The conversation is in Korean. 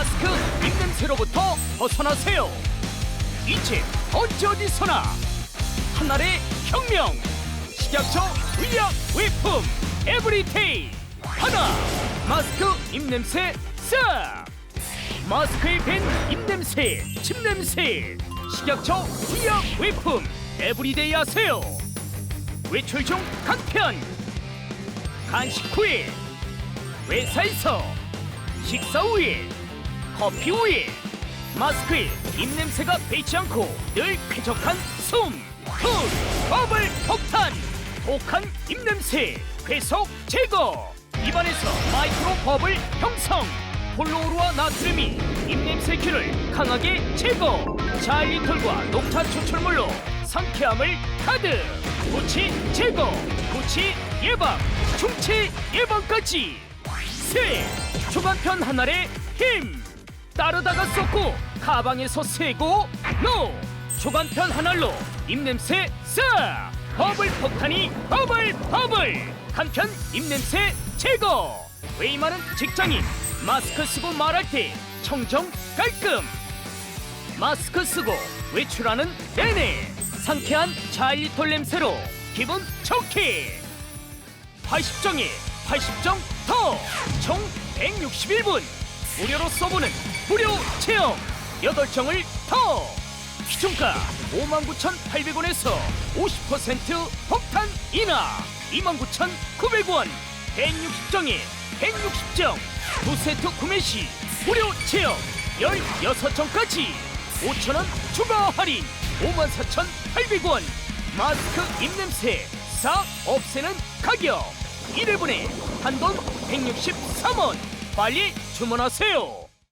마스크 입냄새로부터 벗어나세요. 이제 언제 어디서나 하나의 혁명. 식약처 의약 외품 에브리데이. 하나 마스크 입냄새 싹. 마스크에 밴 입냄새 침냄새. 식약처 의약 외품 에브리데이 하세요. 외출 중 간편. 간식 후에 회사에서 식사 후에 커피 후에 마스크에 입냄새가 배지 않고 늘 쾌적한 숨, 吐, 버블 폭탄 독한 입냄새 괴속 제거. 입안에서 마이크로 버블 형성 폴로우루와 나트륨이 입냄새 균을 강하게 제거. 자일리톨과 녹차 추출물로 상쾌함을 가득 구취 제거 구취 예방 충치 예방까지. 새 초간편 하나의 힘 따르다가 쏟고 가방에서 세고 노! 초간편 하나로 입냄새 싹! 버블 폭탄이 버블 버블! 간편 입냄새 제거! 웨이 많은 직장인 마스크 쓰고 말할 때 청정 깔끔! 마스크 쓰고 외출하는 내내 상쾌한 자일리톨 냄새로 기분 좋게! 80정에 80정 더! 총 161분! 무료로 써보는 무료 체험. 8정을 더! 기준가 59,800원에서 50% 폭탄 인하. 29,900원. 160정에 160정. 두 세트 구매 시 무료 체험. 16정까지. 5,000원 추가 할인. 54,800원. 마스크 입냄새. 싹 없애는 가격. 1회분에 한돈 163원 빨리 주문하세요